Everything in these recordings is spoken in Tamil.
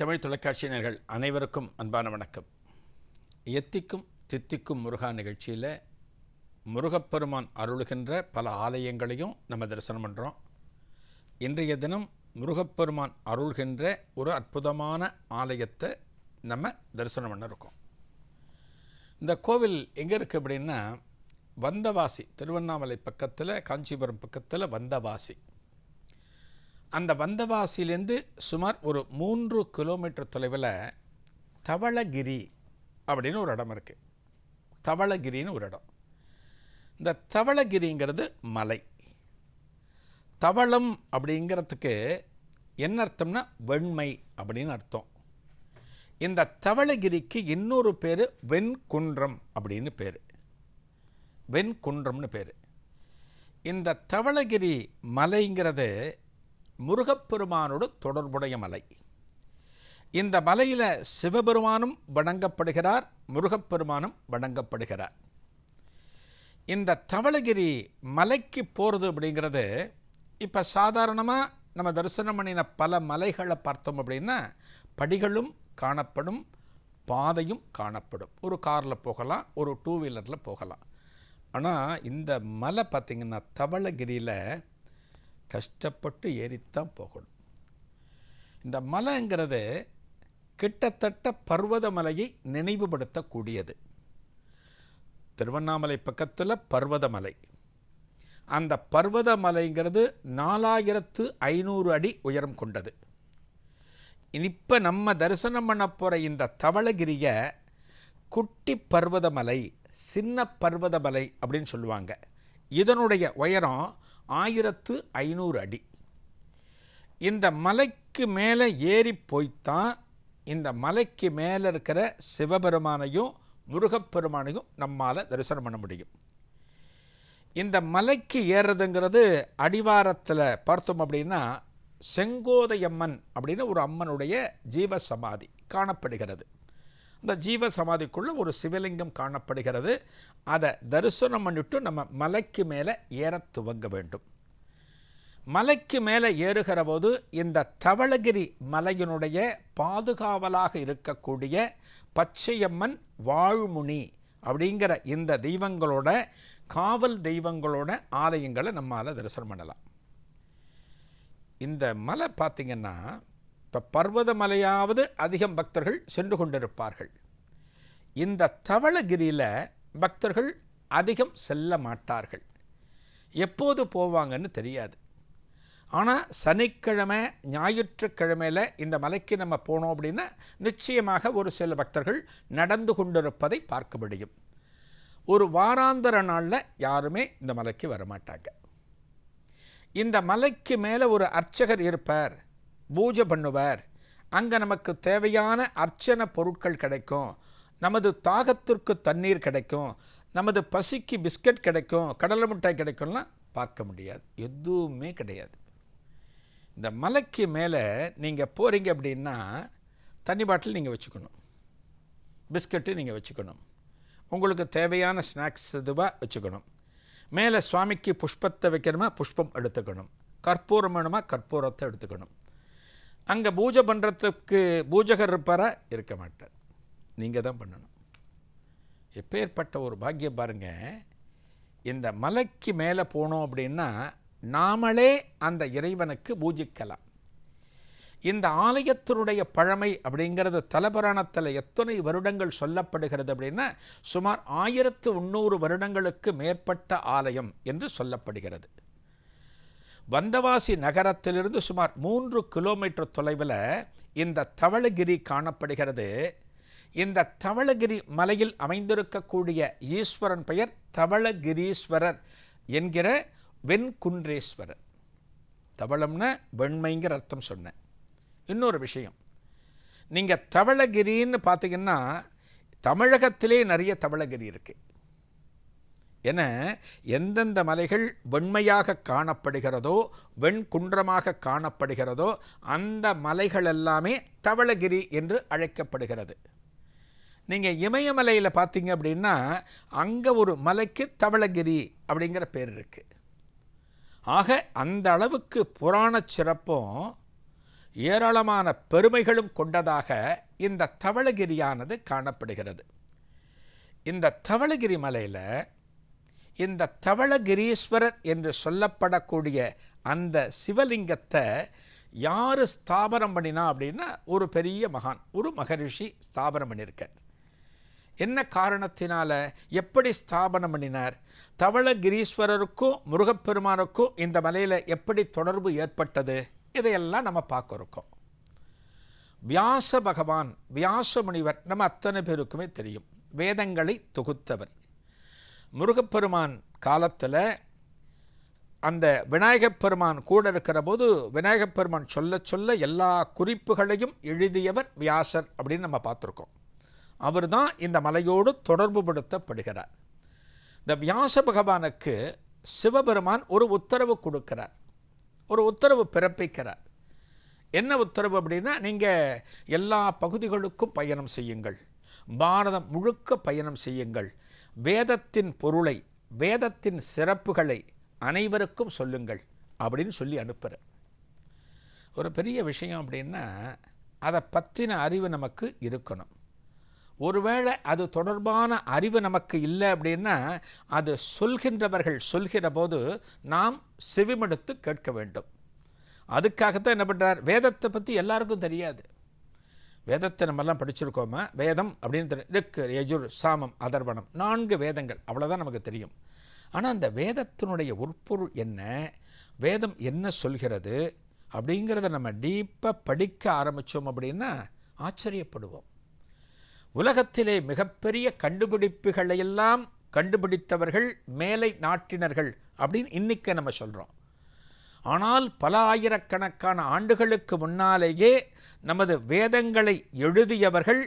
தமிழ் தொலைக்காட்சியினர்கள் அனைவருக்கும் அன்பான வணக்கம். எத்திக்கும் தித்திக்கும் முருகா நிகழ்ச்சியில் முருகப்பெருமான் அருளுகின்ற பல ஆலயங்களையும் நம்ம தரிசனம் பண்ணுறோம் இன்றைய தினம் முருகப்பெருமான் அருள்கின்ற ஒரு அற்புதமான ஆலயத்தை நம்ம தரிசனம் பண்ண இருக்கோம். இந்த கோவில் எங்கே இருக்குது அப்படின்னா வந்தவாசி திருவண்ணாமலை பக்கத்தில் காஞ்சிபுரம் பக்கத்தில் வந்தவாசி. அந்த வந்தவாசியிலேருந்து சுமார் ஒரு மூன்று கிலோமீட்டர் தொலைவில் தவளகிரி அப்படின்னு ஒரு இடம் இருக்குது தவளகிரின்னு ஒரு இடம். இந்த தவளகிரிங்கிறது மலை. தவளம் அப்படிங்கிறதுக்கு என்ன அர்த்தம்னா வெண்மை அப்படின்னு அர்த்தம். இந்த தவளகிரிக்கு இன்னொரு பேர் வெண்குன்றம் அப்படின்னு பேர். வெண்குன்றம்னு பேர். இந்த தவளகிரி மலைங்கிறது முருகப்பெருமானோடு தொடர்புடைய மலை. இந்த மலையில் சிவபெருமானும் வணங்கப்படுகிறார் முருகப்பெருமானும் வணங்கப்படுகிறார். இந்த தவளகிரி மலைக்கு போகிறது அப்படிங்கிறது இப்போ சாதாரணமாக நம்ம தரிசனம் பண்ணின பல மலைகளை பார்த்தோம் அப்படின்னா படிகளும் காணப்படும் பாதையும் காணப்படும். ஒரு காரில் போகலாம் ஒரு டூ வீலரில் போகலாம். ஆனால் இந்த மலை பார்த்திங்கன்னா தவளகிரியில் கஷ்டப்பட்டு ஏறித்தான் போகணும். இந்த மலைங்கிறது கிட்டத்தட்ட பர்வதமலையை நினைவுபடுத்தக்கூடியது. திருவண்ணாமலை பக்கத்தில் பர்வதமலை. அந்த பர்வதமலைங்கிறது நாலாயிரத்து ஐநூறு அடி உயரம் கொண்டது. இப்போ நம்ம தரிசனம் பண்ண போகிற இந்த தவளகிரியை குட்டி பர்வதமலை சின்ன பர்வதமலை அப்படின்னு சொல்லுவாங்க. இதனுடைய உயரம் ஆயிரத்து ஐநூறு அடி. இந்த மலைக்கு மேலே ஏறி போய்த்தான் இந்த மலைக்கு மேலே இருக்கிற சிவபெருமானையும் முருகப்பெருமானையும் நம்மால் தரிசனம் பண்ண முடியும். இந்த மலைக்கு ஏறுறதுங்கிறது அடிவாரத்தில் பார்த்தோம் அப்படின்னா செங்கோதையம்மன் அப்படின்னு ஒரு அம்மனுடைய ஜீவ சமாதி காணப்படுகிறது. இந்த ஜீவ சமாதிக்குள்ளே ஒரு சிவலிங்கம் காணப்படுகிறது. அதை தரிசனம் பண்ணிட்டு நம்ம மலைக்கு மேலே ஏற துவங்க வேண்டும். மலைக்கு மேலே ஏறுகிற போது இந்த தவளகிரி மலையினுடைய பாதுகாவலாக இருக்கக்கூடிய பச்சையம்மன் வாழ்முனி அப்படிங்கிற இந்த தெய்வங்களோட காவல் தெய்வங்களோட ஆலயங்களை நம்மால் தரிசனம் பண்ணலாம். இந்த மலை பார்த்திங்கன்னா இப்போ பர்வத மலையாவது அதிகம் பக்தர்கள் சென்று கொண்டிருப்பார்கள். இந்த தவளகிரியில் பக்தர்கள் அதிகம் செல்ல மாட்டார்கள். எப்போது போவாங்கன்னு தெரியாது. ஆனால் சனிக்கிழமை ஞாயிற்றுக்கிழமையில் இந்த மலைக்கு நம்ம போனோம் அப்படின்னா நிச்சயமாக ஒரு சில பக்தர்கள் நடந்து கொண்டிருப்பதை பார்க்க முடியும். ஒரு வாராந்திர நாளில் யாருமே இந்த மலைக்கு வரமாட்டாங்க. இந்த மலைக்கு மேலே ஒரு அர்ச்சகர் இருப்பார். பூஜை பண்ணுவார். அங்கே நமக்கு தேவையான அர்ச்சனை பொருட்கள் கிடைக்கும். நமது தாகத்திற்கு தண்ணீர் கிடைக்கும். நமது பசிக்கு பிஸ்கட் கிடைக்கும். கடலை மிட்டாய் கிடைக்கும்லாம் பார்க்க முடியாது. எதுவுமே கிடையாது. இந்த மலைக்கு மேலே நீங்கள் போகிறீங்க அப்படின்னா தண்ணி பாட்டில் நீங்கள் வச்சுக்கணும். பிஸ்கட்டு நீங்கள் வச்சுக்கணும். உங்களுக்கு தேவையான ஸ்நாக்ஸ் இதுவாக வச்சுக்கணும். மேலே சுவாமிக்கு புஷ்பத்தை வைக்கணுமா? புஷ்பம் எடுத்துக்கணும். கற்பூரம் வேணுமா? கற்பூரத்தை எடுத்துக்கணும். அங்கே பூஜை பண்ணுறதுக்கு பூஜகர் இருப்பாரா? இருக்க மாட்டார். நீங்கள் தான் பண்ணணும். எப்பேற்பட்ட ஒரு பாக்கியம் பாருங்கள் இந்த மலைக்கு மேலே போனோம் அப்படின்னா நாமளே அந்த இறைவனுக்கு பூஜிக்கலாம். இந்த ஆலயத்தினுடைய பழமை அப்படிங்கிறது தலபுராணத்தில் எத்தனை வருடங்கள் சொல்லப்படுகிறது அப்படின்னா சுமார் ஆயிரத்து முந்நூறு வருடங்களுக்கு மேற்பட்ட ஆலயம் என்று சொல்லப்படுகிறது. வந்தவாசி நகரத்திலிருந்து சுமார் மூன்று கிலோமீட்டர் தொலைவில் இந்த தவளகிரி காணப்படுகிறது. இந்த தவளகிரி மலையில் அமைந்திருக்கக்கூடிய ஈஸ்வரன் பெயர் தவளகிரீஸ்வரர் என்கிற வெண்குன்றேஸ்வரர். தவளம்னா வெண்மைங்கிற அர்த்தம் சொன்னேன் இன்னொரு விஷயம். நீங்கள் தவளகிரின்னு பார்த்தீங்கன்னா தமிழகத்திலே நிறைய தவளகிரி இருக்குது என எந்தெந்த மலைகள் வெண்மையாக காணப்படுகிறதோ வெண்குன்றமாக காணப்படுகிறதோ அந்த மலைகள் எல்லாமே தவளகிரி என்று அழைக்கப்படுகிறது. நீங்கள் இமயமலையில் பார்த்தீங்க அப்படின்னா அங்கே ஒரு மலைக்கு தவளகிரி அப்படிங்கிற பேர் இருக்குது ஆக அந்த அளவுக்கு புராண சிறப்பும் ஏராளமான பெருமைகளும் கொண்டதாக இந்த தவளகிரியானது காணப்படுகிறது. இந்த தவளகிரி மலையில் இந்த தவளகிரீஸ்வரர் என்று சொல்லப்படக்கூடிய அந்த சிவலிங்கத்தை யார் ஸ்தாபனம் பண்ணினா அப்படின்னா ஒரு பெரிய மகான் ஒரு மகரிஷி ஸ்தாபனம் பண்ணியிருக்கார். என்ன காரணத்தினால எப்படி ஸ்தாபனம் பண்ணினார்? தவளகிரீஸ்வரருக்கும் முருகப்பெருமானுக்கும் இந்த மலையில் எப்படி தொடர்பு ஏற்பட்டது? இதையெல்லாம் நம்ம பார்க்க இருக்கோம். வியாச பகவான் வியாச முனிவர் நம்ம அத்தனை பேருக்குமே தெரியும். வேதங்களை தொகுத்தவர். முருகப்பெருமான் காலத்தில் அந்த விநாயகப் பெருமான் கூட இருக்கிற போது விநாயகப் பெருமான் சொல்ல சொல்ல எல்லா குறிப்புகளையும் எழுதியவர் வியாசர் அப்படின்னு நம்ம பார்த்துருக்கோம். அவர் தான் இந்த மலையோடு தொடர்புபடுத்தப்படுகிறார் இந்த வியாச பகவானுக்கு சிவபெருமான் ஒரு உத்தரவு கொடுக்கிறார். ஒரு உத்தரவு பிறப்பிக்கிறார். என்ன உத்தரவு அப்படின்னா நீங்கள் எல்லா பகுதிகளுக்கும் பயணம் செய்யுங்கள். பாரதம் முழுக்க பயணம் செய்யுங்கள். வேதத்தின் பொருளை வேதத்தின் சிறப்புகளை அனைவருக்கும் சொல்லுங்கள் அப்படின்னு சொல்லி அனுப்புகிற ஒரு பெரிய விஷயம் அப்படின்னா அதை பற்றின அறிவு நமக்கு இருக்கணும். ஒருவேளை அது தொடர்பான அறிவு நமக்கு இல்லை அப்படின்னா அது சொல்கின்றவர்கள் சொல்கிற போது நாம் செவிமடுத்து கேட்க வேண்டும். அதுக்காகத்தான் என்ன பண்ணுறார் வேதத்தை பற்றி எல்லாருக்கும் தெரியாது. வேதத்தை நம்மெல்லாம் படிச்சிருக்கோமா? வேதம் அப்படின்னு தெரியும் எஜுர் யஜுர் சாமம் அதர்வனம் நான்கு வேதங்கள். அவ்வளோதான் நமக்கு தெரியும். ஆனால் அந்த வேதத்தினுடைய உட்பொருள் என்ன? வேதம் என்ன சொல்கிறது? அப்படிங்கிறத நம்ம டீப்பாக படிக்க ஆரம்பித்தோம் அப்படின்னா ஆச்சரியப்படுவோம். உலகத்திலே மிகப்பெரிய கண்டுபிடிப்புகளையெல்லாம் கண்டுபிடித்தவர்கள் மேலை நாட்டினர்கள் அப்படின்னு இன்னைக்கு நம்ம சொல்கிறோம் ஆனால் பல ஆயிரக்கணக்கான ஆண்டுகளுக்கு முன்னாலேயே நமது வேதங்களை எழுதியவர்கள்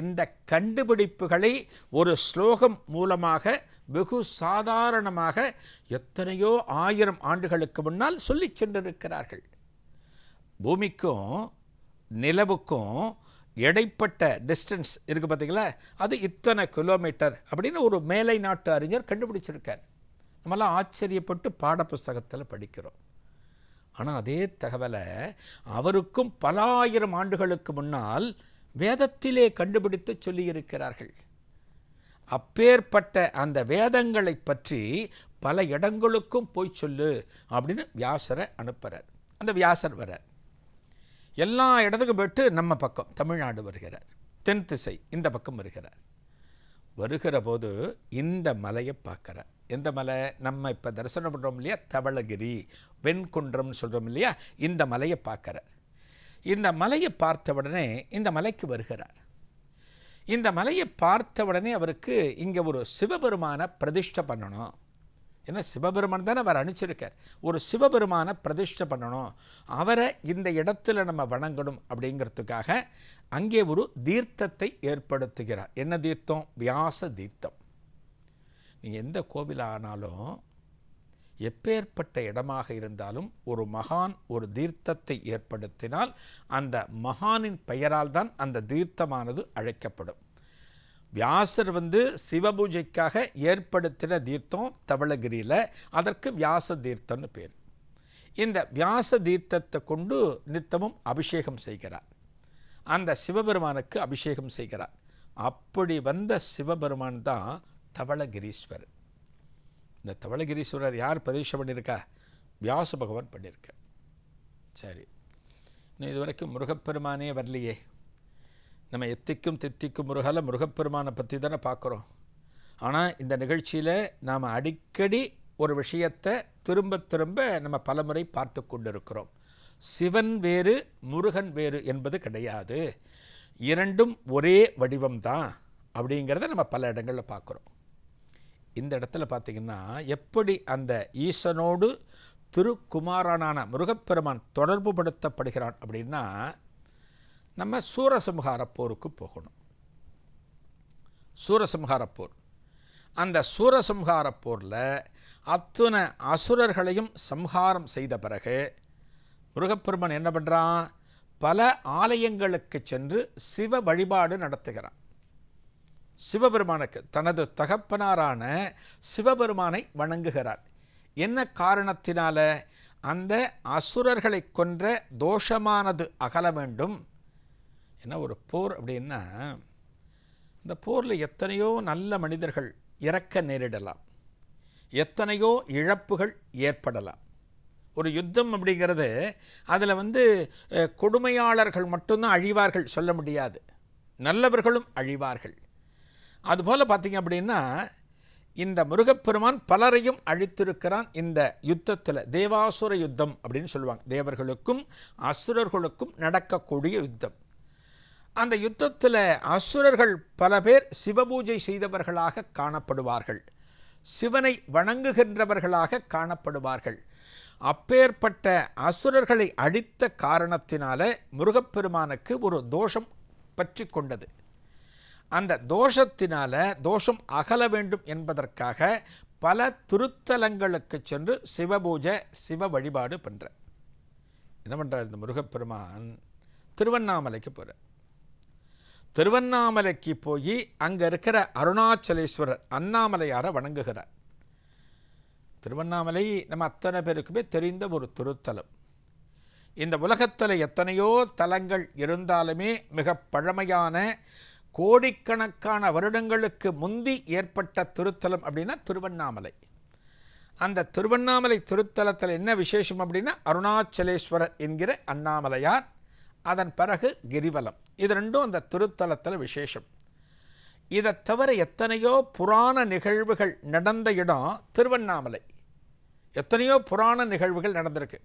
இந்த கண்டுபிடிப்புகளை ஒரு ஸ்லோகம் மூலமாக வெகு சாதாரணமாக எத்தனையோ ஆயிரம் ஆண்டுகளுக்கு முன்னால் சொல்லி சென்றிருக்கிறார்கள். பூமிக்கும் நிலவுக்கும் இடைப்பட்ட டிஸ்டன்ஸ் இருக்குது பார்த்தீங்களா? அது இத்தனை கிலோமீட்டர் அப்படின்னு ஒரு மேலை நாட்டு அறிஞர் கண்டுபிடிச்சிருக்கார். நம்மளாம் ஆச்சரியப்பட்டு பாடப்புஸ்தகத்தில் படிக்கிறோம். ஆனால் அதே தகவலை அவருக்கும் பல ஆயிரம் ஆண்டுகளுக்கு முன்னால் வேதத்திலே கண்டுபிடித்து சொல்லியிருக்கிறார்கள். அப்பேற்பட்ட அந்த வேதங்களை பற்றி பல இடங்களுக்கும் போய் சொல்லு அப்படின்னு வியாசரை அனுப்புகிறார் அந்த வியாசர் வரார் எல்லா இடத்துக்கும் போயிட்டு நம்ம பக்கம் தமிழ்நாடு வருகிறார். தென் திசை இந்த பக்கம் வருகிறார். வருகிற போது இந்த மலையை பார்க்குறார் எந்த மலை நம்ம இப்போ தரிசனம் பண்ணுறோம் இல்லையா? தவளகிரி வெண்குன்றம்னு சொல்கிறோம் இல்லையா? இந்த மலையை பார்க்குறார் இந்த மலையை பார்த்த உடனே இந்த மலைக்கு வருகிறார். இந்த மலையை பார்த்த உடனே அவருக்கு இங்கே ஒரு சிவபெருமான பிரதிஷ்டை பண்ணணும். ஏன்னா சிவபெருமான் தானே அவர் அனுப்பிச்சிருக்கார் ஒரு சிவபெருமானை பிரதிஷ்டை பண்ணணும். அவரை இந்த இடத்துல நம்ம வணங்கணும் அப்படிங்கிறதுக்காக அங்கே ஒரு தீர்த்தத்தை ஏற்படுத்துகிறார். என்ன தீர்த்தம்? வியாச தீர்த்தம். நீங்கள் எந்த கோவிலானாலும் எப்பேற்பட்ட இடமாக இருந்தாலும் ஒரு மகான் ஒரு தீர்த்தத்தை ஏற்படுத்தினால் அந்த மகானின் பெயரால் தான் அந்த தீர்த்தமானது அழைக்கப்படும். வியாசர் வந்து சிவபூஜைக்காக ஏற்படுத்தின தீர்த்தம் தவளகிரியில் அதற்கு வியாச தீர்த்தம்னு பேர். இந்த வியாச தீர்த்தத்தை கொண்டு நித்தமும் அபிஷேகம் செய்கிறார். அந்த சிவபெருமானுக்கு அபிஷேகம் செய்கிறார். அப்படி வந்த சிவபெருமான் தான் தவளகிரீஸ்வரர். இந்த தவளகிரீஸ்வரர் யார் பிரதிஷ்டை பண்ணியிருக்கா? வியாச பகவான் பண்ணியிருக்க சரி. இன்னும் இது வரைக்கும் முருகப்பெருமானே வரலையே. நம்ம எத்திக்கும் தித்திக்கும் முருகல முருகப்பெருமானை பற்றி தானே பார்க்குறோம். ஆனால் இந்த நிகழ்ச்சியில் நாம் அடிக்கடி ஒரு விஷயத்தை திரும்ப திரும்ப நம்ம பலமுறை பார்த்து கொண்டிருக்கிறோம். சிவன் வேறு முருகன் வேறு என்பது கிடையாது. இரண்டும் ஒரே வடிவம்தான் அப்படிங்கிறத நம்ம பல இடங்களில் பார்க்குறோம். இந்த இடத்துல பார்த்திங்கன்னா எப்படி அந்த ஈசனோடு திருக்குமாரனான முருகப்பெருமான் தொடர்பு படுத்தப்படுகிறான் அப்படின்னா நம்ம சூரசம்ஹார போருக்கு போகணும். சூரசம்ஹார போர். அந்த சூரசம்ஹார போரில் அத்துணை அசுரர்களையும் சம்ஹாரம் செய்த பிறகு முருகப்பெருமன் என்ன பண்ணுறான் பல ஆலயங்களுக்கு சென்று சிவ வழிபாடு நடத்துகிறான். சிவபெருமானுக்கு தனது தகப்பனாரான சிவபெருமானை வணங்குகிறார். என்ன காரணத்தினால? அந்த அசுரர்களை கொன்ற தோஷமானது அகல வேண்டும். என்ன ஒரு போர் அப்படின்னா இந்த போரில் எத்தனையோ நல்ல மனிதர்கள் இறக்க நேரிடலாம். எத்தனையோ இழப்புகள் ஏற்படலாம். ஒரு யுத்தம் அப்படிங்கிறது அதில் வந்து கொடுமையாளர்கள் மட்டும்தான் அழிவார்கள் சொல்ல முடியாது. நல்லவர்களும் அழிவார்கள். அதுபோல் பார்த்தீங்க அப்படின்னா இந்த முருகப்பெருமான் பலரையும் அழித்திருக்கிறான் இந்த யுத்தத்தில். தேவாசுர யுத்தம் அப்படின்னு சொல்லுவாங்க. தேவர்களுக்கும் அசுரர்களுக்கும் நடக்கக்கூடிய யுத்தம். அந்த யுத்தத்தில் அசுரர்கள் பல பேர் சிவபூஜை செய்தவர்களாக காணப்படுவார்கள். சிவனை வணங்குகின்றவர்களாக காணப்படுவார்கள். அப்பேற்பட்ட அசுரர்களை அழித்த காரணத்தினால முருகப்பெருமானுக்கு ஒரு தோஷம் பற்றி கொண்டது. அந்த தோஷத்தினால தோஷம் அகல வேண்டும் என்பதற்காக பல திருத்தலங்களுக்கு சென்று சிவபூஜை சிவ வழிபாடு பண்ணுற என்ன பண்ணுறார் இந்த முருகப்பெருமான்? திருவண்ணாமலைக்கு போகிறார் திருவண்ணாமலைக்கு போய் அங்கே இருக்கிற அருணாச்சலேஸ்வரர் அண்ணாமலையாரை வணங்குகிறார். திருவண்ணாமலை நம்ம அத்தனை பேருக்குமே தெரிந்த ஒரு திருத்தலம். இந்த உலகத்தில் எத்தனையோ தலங்கள் இருந்தாலுமே மிக பழமையான கோடிக்கணக்கான வருடங்களுக்கு முந்தி ஏற்பட்ட திருத்தலம் அப்படின்னா திருவண்ணாமலை. அந்த திருவண்ணாமலை திருத்தலத்தில் என்ன விசேஷம் அப்படின்னா அருணாச்சலேஸ்வரர் என்கிற அண்ணாமலையார் அதன் பிறகு கிரிவலம். இது ரெண்டும் அந்த திருத்தலத்தில் விசேஷம். இதை தவிர எத்தனையோ புராண நிகழ்வுகள் நடந்த இடம் திருவண்ணாமலை. எத்தனையோ புராண நிகழ்வுகள் நடந்திருக்கு.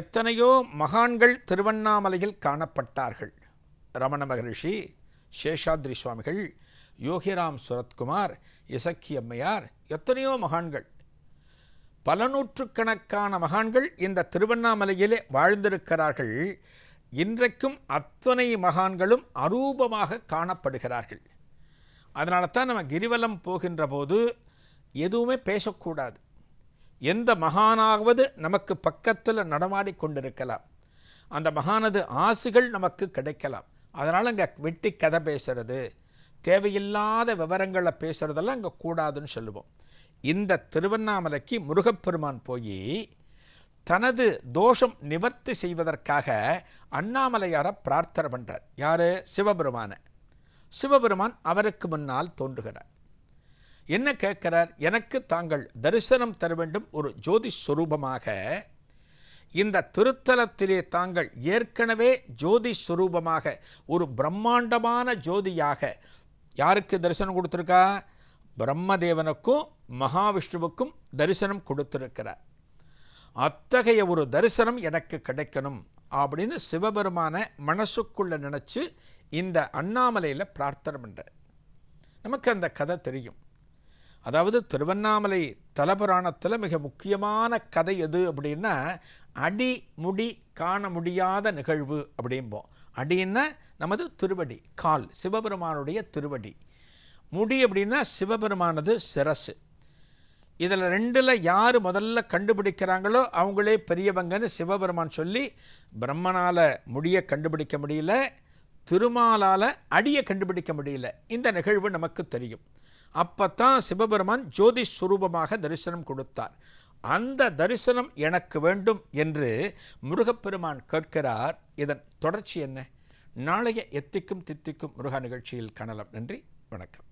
எத்தனையோ மகான்கள் திருவண்ணாமலையில் காணப்பட்டார்கள். ரமண மகரிஷி சேஷாத்ரி சுவாமிகள் யோகிராம் சுரத்குமார் இசக்கி அம்மையார் எத்தனையோ மகான்கள். பல நூற்றுக்கணக்கான மகான்கள் இந்த திருவண்ணாமலையிலே வாழ்ந்திருக்கிறார்கள். இன்றைக்கும் அத்தனை மகான்களும் அரூபமாக காணப்படுகிறார்கள். அதனால தான் நம்ம கிரிவலம் போகின்ற போது எதுவுமே பேசக்கூடாது. எந்த மகானாவது நமக்கு பக்கத்தில் நடமாடி கொண்டிருக்கலாம். அந்த மகானது ஆசுகள் நமக்கு கிடைக்கலாம். அதனால் அங்கே வெட்டி கதை பேசுறது தேவையில்லாத விவரங்களை பேசுகிறதெல்லாம் அங்கே கூடாதுன்னு சொல்லுவோம். இந்த திருவண்ணாமலைக்கு முருகப்பெருமான் போய் தனது தோஷம் நிவர்த்தி செய்வதற்காக அண்ணாமலையாரை பிரார்த்தனை பண்ணுறார் யார்? சிவபெருமான. சிவபெருமான் அவருக்கு முன்னால் தோன்றுகிறார். என்ன கேட்கிறார்? எனக்கு தாங்கள் தரிசனம் தர வேண்டும் ஒரு ஜோதி ஸ்வரூபமாக இந்த திருத்தலத்திலே தாங்கள் ஏற்கனவே ஜோதி ஸ்வரூபமாக ஒரு பிரம்மாண்டமான ஜோதியாக யாருக்கு தரிசனம் கொடுத்துருக்கா? பிரம்மதேவனுக்கும் மகாவிஷ்ணுவுக்கும் தரிசனம் கொடுத்திருக்கிறார். அத்தகைய ஒரு தரிசனம் எனக்கு கிடைக்கணும் அப்படின்னு சிவபெருமான மனசுக்குள்ளே நினச்சி இந்த அண்ணாமலையில் பிரார்த்தனை பண்ணுறேன் நமக்கு அந்த கதை தெரியும். அதாவது திருவண்ணாமலை தலபுராணத்தில் மிக முக்கியமான கதை எது அப்படின்னா அடி முடி காண முடியாத நிகழ்வு அப்படிம்போம். அடின்னா நமது திருவடி கால் சிவபெருமானுடைய திருவடி. முடி அப்படின்னா சிவபெருமானது சிரசு. இதில் ரெண்டில் யார் முதல்ல கண்டுபிடிக்கிறாங்களோ அவங்களே பெரியவங்கன்னு சிவபெருமான் சொல்லி பிரம்மனால் முடியை கண்டுபிடிக்க முடியல திருமாலால் அடியை கண்டுபிடிக்க முடியல. இந்த நிகழ்வு நமக்கு தெரியும். அப்போத்தான் சிவபெருமான் ஜோதி சுரூபமாக தரிசனம் கொடுத்தார். அந்த தரிசனம் எனக்கு வேண்டும் என்று முருகப்பெருமான் கேட்கிறார். இதன் தொடர்ச்சி என்ன? நாளைய எத்திக்கும் தித்திக்கும் முருகா நிகழ்ச்சியில் காணலாம். நன்றி வணக்கம்.